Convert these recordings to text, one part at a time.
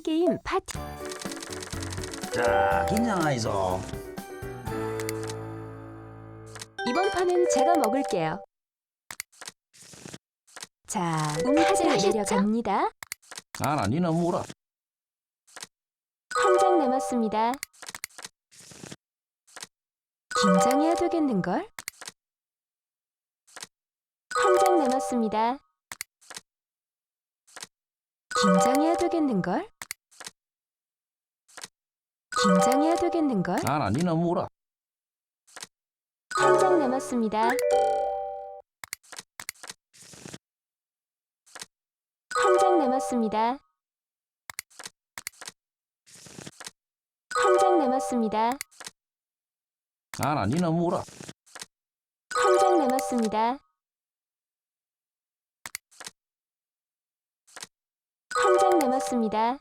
게임 파티 자, 긴장하이소. 이번 판은 제가 먹을게요. 자, 카드를 내려갑니다. 아나 니는 뭐라? 한장 남았습니다. 긴장해야 되겠는걸? 한 장 남았습니다. 긴장해야 되겠는걸? 긴장해야 되겠는걸? 아나 니는 뭐라? 한 장 남았습니다. 한 장 남았습니다. 한 장 남았습니다. 아나 니는 뭐라? 한 장 남았습니다. 한 장 남았습니다.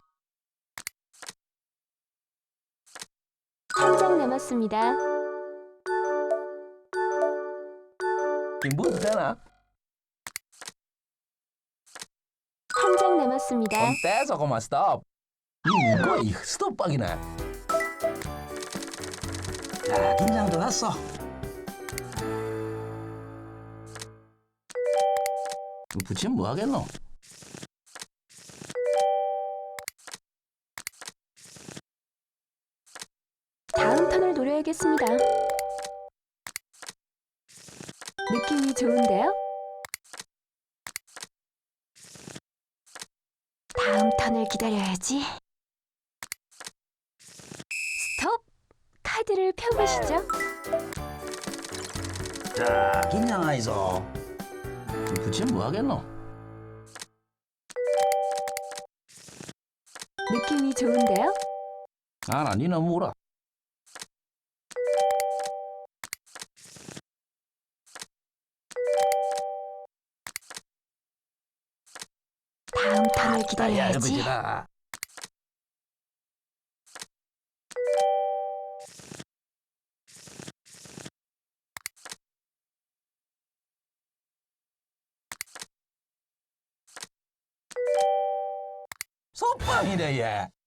한 장 남았습니다. 되나? 한장 남았습니다. 좀 떼서 그만 스톱. 이 뭐야 이 스톱박이네. 자, 긴장도 났어. 붙이면 뭐 하겠노? 노려야겠습니다. 느낌이 좋은데요? 다음 턴을 기다려야지. 스톱! 카드를 펴보시죠. 자, 긴장하이소. 붙이면 뭐 하겠노? 느낌이 좋은데요? 아나 니는 뭐라? 다음 턴을 야, 기다려야지. 여보지다. 소빵이래 얘.